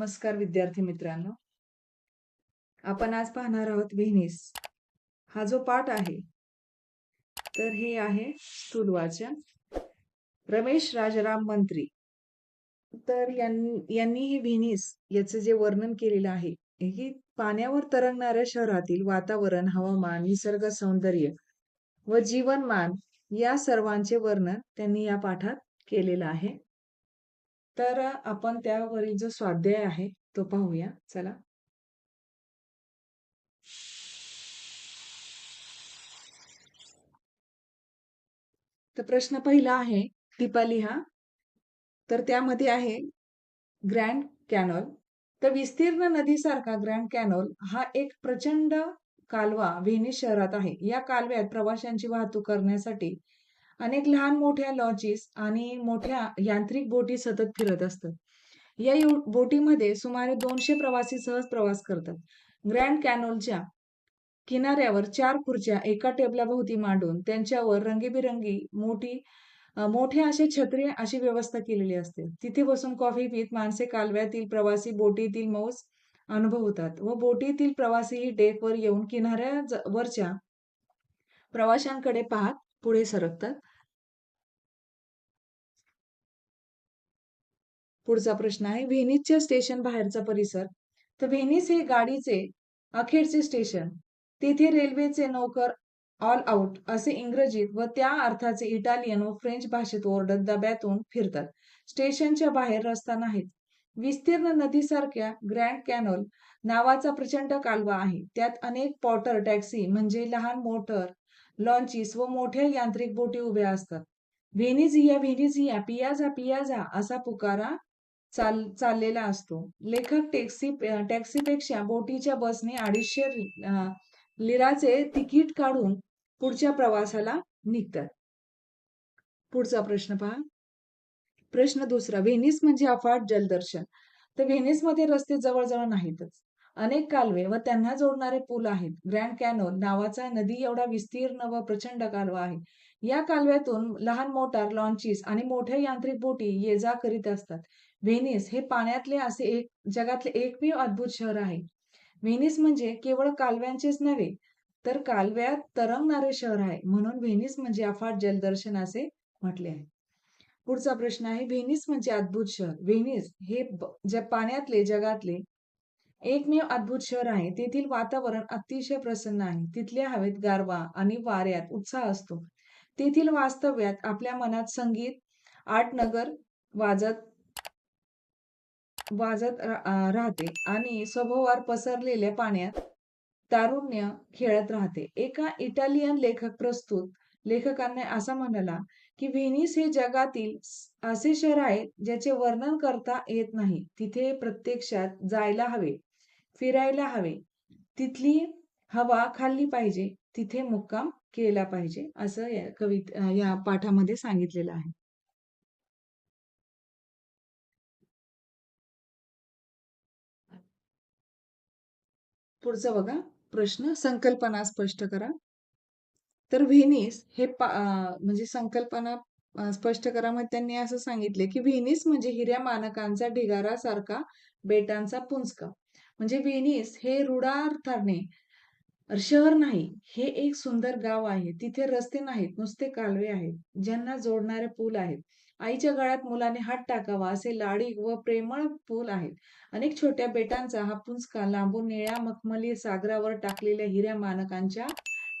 नमस्कार विद्यार्थी मित्रांनो. आपण आज पाहणार आहोत व्हेनिस. हा जो पाठ आहे तर हे आहे स्थूल वाचन रमेश राजाराम मंत्री. तर यांनी हे व्हेनिस याचं जे वर्णन केलेलं आहे ही पाण्यावर तरंगणाऱ्या शहरातील वातावरण हवामान निसर्ग सौंदर्य व जीवनमान या सर्वांचे वर्णन त्यांनी या पाठात केलेलं आहे. तर आपण त्यावरील जो स्वाध्याय आहे तो पाहूया. चला. तर प्रश्न पहिला आहे दीपाली हा. तर त्यामध्ये आहे ग्रँड कॅनॉल. तर विस्तीर्ण नदीसारखा ग्रँड कॅनॉल हा एक प्रचंड कालवा व्हेनिस शहरात आहे. या कालव्यात प्रवाशांची वाहतूक करण्यासाठी अनेक लहान मोठ्या लॉजेस आणि मोठ्या यांत्रिक बोटी सतत फिरत असतात. या बोटीमध्ये सुमारे दोनशे प्रवासी सहज प्रवास करतात. ग्रँड कॅनोलच्या किनाऱ्यावर चार खुर्च्या एका टेबलाभोवती मांडून त्यांच्यावर रंगीबिरंगी मोठी मोठे असे छत्री अशी व्यवस्था केलेली असते. तिथे बसून कॉफी पीत माणसे कालव्यातील प्रवासी बोटीतील मौज अनुभवतात व बोटीतील प्रवासी डेकवर येऊन किनाऱ्यावरच्या प्रवाशांकडे पाहत पुढे सरकतात. पुढचा प्रश्न आहे. व्हेनिसच्या स्टेशन बाहेरचा परिसर. तर व्हेनिस हे गाडीचे अखेरचे स्टेशन. तेथे रेल्वेचे नौकर ऑल आउट असे इंग्रजीत व त्या अर्थाचे इटालियन व फ्रेंच भाषेत ओरडत डब्यातून फिरतात. स्टेशनच्या बाहेर रस्ता नाहीत. विस्तीर्ण नदीसारख्या ग्रँड कॅनॉल नावाचा प्रचंड कालवा आहे. त्यात अनेक पॉटर टॅक्सी म्हणजे लहान मोटर लॉन्चिस व मोठ्या यांत्रिक बोटी उभ्या असतात. व्हेनिझिया व्हेनिझिया पियाझा पियाझा असा पुकारा चाल चाललेला असतो. लेखक टॅक्सी टॅक्सीपेक्षा बोटीच्या बसने अडीचशे लिराचे तिकीट काढून पुढच्या प्रवासाला निघतात. पुढचा प्रश्न पहा. प्रश्न दुसरा व्हेनिस म्हणजे अफाट जलदर्शन. तर व्हेनिसमध्ये रस्ते जवळजवळ नाहीतच. अनेक कालवे व त्यांना जोडणारे पूल आहेत. ग्रँड कॅनोल नावाचा नदी एवढा विस्तीर्ण व प्रचंड कालवा आहे. या कालव्यातून लहान मोटार लॉन्चीस आणि मोठ्या यांत्रिक बोटी ये जा करीत असतात. व्हेनिस हे पाण्यातले असे एक जगातले एकमेव अद्भुत शहर आहे. व्हेनिस म्हणजे केवळ कालव्यांचेच नव्हे तर कालव्यात तरंगणारे शहर आहे. म्हणून व्हेनिस म्हणजे अफाट जलदर्शन असे म्हटले आहे. पुढचा प्रश्न आहे व्हेनिस म्हणजे अद्भुत शहर. व्हेनिस हे ज्या पाण्यातले जगातले एकमेव अद्भुत शहर आहे. तेथील वातावरण अतिशय प्रसन्न आहे. तिथल्या हवेत गारवा आणि वाऱ्यात उत्साह असतो. तेथील वास्तव्यात आपल्या मनात संगीत आठ नगर वाजत वाजत राहते आणि सभोवार पसरलेल्या पाण्यात तारुण्य खेळत राहते. एका इटालियन लेखक प्रस्तुत लेखकांनी असा म्हणाला की व्हेनिस हे जगातील असे शहर आहे ज्याचे वर्णन करता येत नाही. तिथे प्रत्यक्षात जायला हवे फिरायला हवे तिथली हवा खाल्ली पाहिजे तिथे मुक्काम केला पाहिजे असं या कवित या पाठामध्ये सांगितलेलं आहे. पुढचा बघा प्रश्न संकल्पना स्पष्ट करा. तर व्हेनिस हे म्हणजे संकल्पना स्पष्ट करा. मग त्यांनी असं सांगितले की व्हेनिस म्हणजे हिऱ्या मानकांचा ढिगारा सारखा बेटांचा पुंजका. म्हणजे व्हेनिस हे रुडार्थाने शहर नाही हे एक सुंदर गाव आहे. तिथे रस्ते नाहीत नुसते कालवे आहेत. ज्यांना जोडणारे पूल आहेत. आईच्या गळ्यात मुलाने हात टाकावा असे लाडी व प्रेमळ पूल आहेत. अनेक छोट्या बेटांचा हा पुंजका लांबून निळ्या मखमली सागरावर टाकलेल्या हिऱ्या मानकांच्या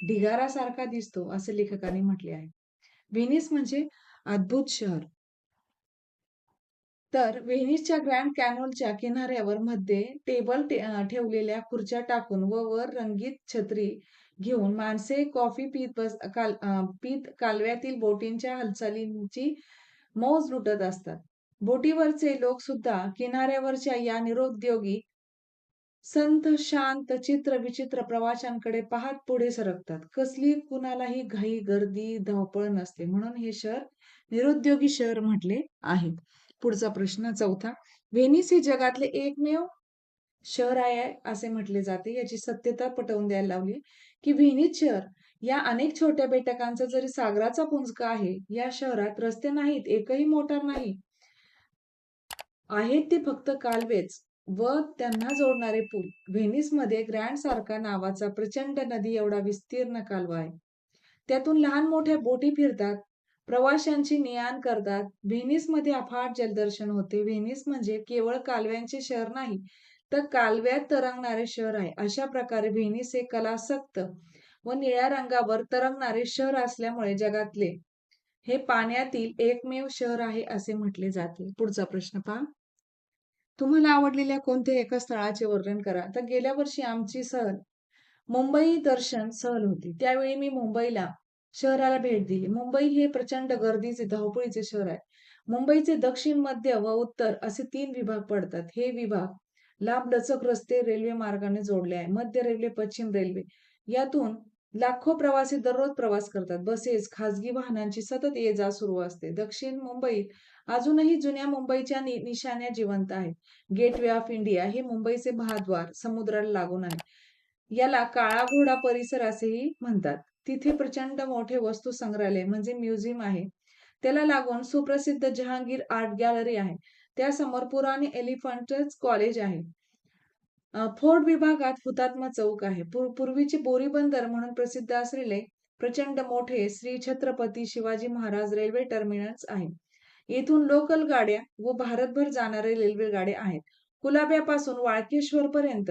ढिगारासारखा दिसतो असे लेखकाने म्हटले आहे. व्हेनिस म्हणजे अद्भुत शहर. तर व्हेनिसच्या ग्रँड कॅनोलच्या किनाऱ्यावर मध्ये टेबल ठेवलेल्या खुर्च्या टाकून व वर रंगीत छत्री घेऊन माणसे कॉफी पीत बस काल पीत कालव्यातील बोटींच्या हालचालींची मौज लुटत असतात. बोटीवरचे लोक सुद्धा किनाऱ्यावरच्या या निरुद्योगी संत शांत चित्र विचित्र प्रवाशांकडे पाहत पुढे सरकतात. कसली कुणालाही घाई गर्दी धावपळ नसते. म्हणून हे शहर निरुद्योगी शहर म्हटले आहे. पुढचा प्रश्न चौथा व्हेनिस हे जगातले एकमेव शहर आहे असे म्हटले जाते याची सत्यता पटवून द्यायला लावली की व्हेनिस शहर या अनेक छोट्या बेटकांचा जरी सागराचा पुंजका आहे या शहरात रस्ते नाहीत एकही मोटार नाही आहेत ते फक्त कालवेच व त्यांना जोडणारे पूल. व्हेनिसमध्ये ग्रँड सारखा नावाचा प्रचंड नदी एवढा विस्तीर्ण कालवा आहे. त्यातून लहान मोठ्या बोटी फिरतात. प्रवाशांची ने-आण करतात. व्हेनिसमध्ये अफाट जलदर्शन होते. व्हेनिस म्हणजे केवळ कालव्यांचे शहर नाही, तर कालव्यात तरंगणारे शहर आहे. अशा प्रकारे व्हेनिस हे कलासक्त व निळ्या रंगावर तरंगणारे शहर असल्यामुळे जगातले हे पाण्यातील एकमेव शहर आहे असे म्हटले जाते. पुढचा प्रश्न पहा. तुम्हाला आवडलेल्या कोणत्या एका स्थळाचे वर्णन करा. तर गेल्या वर्षी आमची सहल मुंबई दर्शन सहल होती. त्यावेळी मी मुंबईला शहराला भेट दिली. मुंबई हे प्रचंड गर्दीचे, धावपळीचे शहर आहे. मुंबईचे दक्षिण, मध्य व उत्तर असे तीन विभाग पडतात. हे विभाग लांबलचक रस्ते रेल्वे मार्गाने जोडले आहे. मध्य रेल्वे, पश्चिम रेल्वे यातून लाखो प्रवासी दररोज प्रवास करतात. बसेस, खासगी वाहनांची सतत ये-जा सुरू असते. दक्षिण मुंबईत अजूनही जुन्या मुंबईच्या नि निशाण्या जिवंत आहेत. गेटवे ऑफ इंडिया हे मुंबईचे महाद्वार समुद्राला लागून आहे. याला काळा घोडा परिसर असेही म्हणतात. तिथे प्रचंड मोठे वस्तू संग्रहालय म्हणजे म्युझियम आहे. त्याला लागून सुप्रसिद्ध जहांगीर आर्ट गॅलरी आहे. त्यासमोर पुराने एलिफंटच कॉलेज आहे. फोर्ट विभागात हुतात्मा चौक आहे. पूर्वीचे बोरी बंदर म्हणून प्रसिद्ध असलेले प्रचंड मोठे श्री छत्रपती शिवाजी महाराज रेल्वे टर्मिनस आहे. येथून लोकल गाड्या व भारतभर जाणारे रेल्वे गाड्या आहेत. कुलाब्यापासून वाळकेश्वर पर्यंत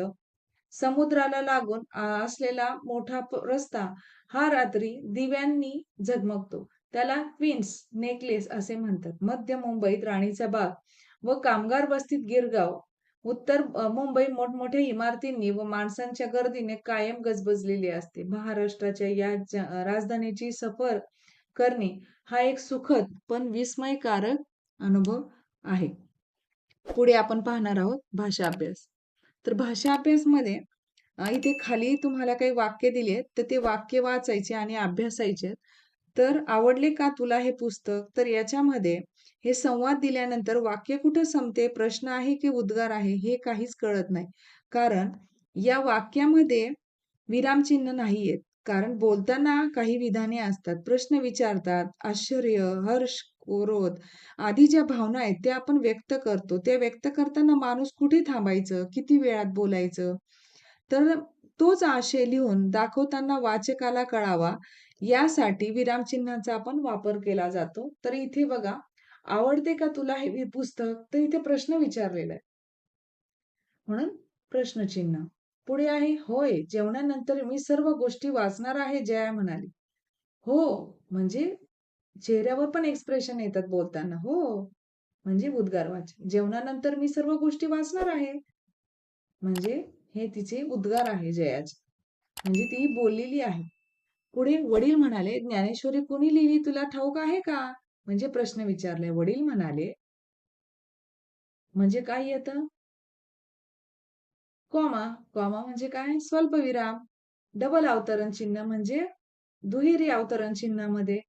समुद्राला लागून असलेला मोठा रस्ता हा रात्री दिव्यांनी झगमगतो. त्याला क्वीन्स नेकलेस असे म्हणतात. मध्य मुंबईत राणीचा बाग व कामगार वस्तीत गिरगाव. उत्तर मुंबई मोठमोठ्या इमारतींनी व माणसांच्या गर्दीने कायम गजबजलेली असते. महाराष्ट्राच्या या राजधानीची सफर करणे हा एक सुखद पण विस्मयकारक अनुभव आहे. पुढे आपण पाहणार आहोत भाषा अभ्यास. तर भाषा अभ्यासमध्ये इथे खाली तुम्हाला काही वाक्य दिली आहेत, तर ते वाक्य वाचायचे आणि अभ्यासायचे. तर आवडले का तुला हे पुस्तक? तर याच्यामध्ये हे संवाद दिल्यानंतर वाक्य कुठं संपते, प्रश्न आहे की उद्गार आहे हे काहीच कळत नाही. कारण या वाक्यामध्ये विरामचिन्ह नाहीयेत. कारण बोलताना काही विधाने असतात. प्रश्न विचारतात, आश्चर्य, हर्ष, क्रोध आधी ज्या भावना आहेत त्या आपण व्यक्त करतो. त्या व्यक्त करताना माणूस कुठे थांबायचं, किती वेळात बोलायचं, तर तोच आशय लिहून दाखवताना वाचकाला कळावा यासाठी विरामचिन्हांचा आपण वापर केला जातो. तर इथे बघा, आवडते का तुला हे पुस्तक? तर इथे प्रश्न विचारलेला आहे. म्हणून प्रश्नचिन्ह. पुढे आहे होय, जेवणानंतर मी सर्व गोष्टी वाचणार आहे, जया म्हणाली. हो, म्हणजे चेहऱ्यावर पण एक्सप्रेशन येतात बोलताना. हो, म्हणजे उद्गार वाच जेवणानंतर मी सर्व गोष्टी वाचणार आहे. म्हणजे हे तिचे उद्गार आहे जयाचे. म्हणजे ती बोललेली आहे. पुढे वडील म्हणाले, ज्ञानेश्वरी कुणी लिहिली तुला ठाऊक आहे का? म्हणजे प्रश्न विचारले. वडील म्हणाले, म्हणजे काय येतं? कॉमा. कॉमा म्हणजे काय? स्वल्पविराम. डबल अवतरण चिन्ह म्हणजे दुहेरी अवतरण चिन्हामध्ये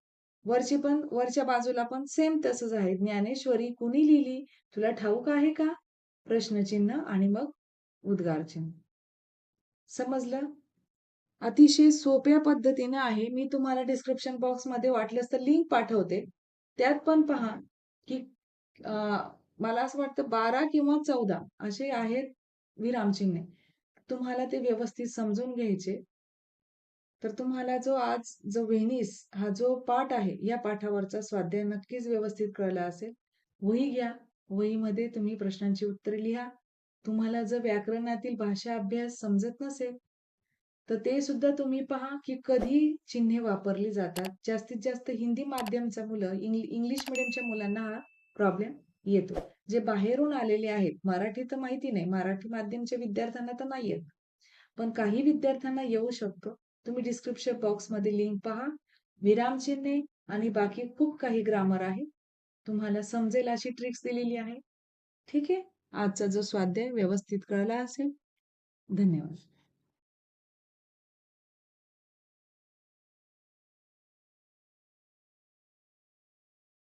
वरची पण वरच्या बाजूला पण सेम तसंच आहे. ज्ञानेश्वरी कुणी लिहिली? तुला ठाऊक आहे का? प्रश्नचिन्ह आणि मग उद्गारचिन्ह समजलं? अतिशय सोप्या पद्धतीने आहे. मी तुम्हाला डिस्क्रिप्शन बॉक्समध्ये वाटलंच तर लिंक पाठवते. त्यात पण पहा की मला असं वाटतं बारा किंवा चौदा असे आहेत विरामचिन्हे. तुम्हाला ते व्यवस्थित समजून घ्यायचे. तर तुम्हाला जो आज जो व्हेनिस हा जो पाठ आहे, या पाठावरचा स्वाध्याय नक्कीच व्यवस्थित कळला असेल. वही घ्या. वहीमध्ये तुम्ही प्रश्नांची उत्तरे लिहा. तुम्हाला जर व्याकरणातील भाषा अभ्यास समजत नसेल, तर ते सुद्धा तुम्ही पहा की कधी चिन्हे वापरली जातात. जास्तीत जास्त हिंदी माध्यमच्या मुलं इंग्लिश मिडियमच्या मुलांना हा प्रॉब्लेम येतो. जे बाहेरून आलेले आहेत, मराठी तर माहिती नाही, मराठी माध्यमच्या विद्यार्थ्यांना तर नाही येत. पण काही विद्यार्थ्यांना येऊ शकतो. तुम्ही डिस्क्रिप्शन बॉक्समध्ये लिंक पहा. विरामचिन्हे आणि बाकी खूप काही ग्रामर आहे. तुम्हाला समजेल अशी ट्रिक्स दिलेली आहे. ठीक आहे? आजचा जो स्वाध्याय व्यवस्थित कळला असेल. धन्यवाद.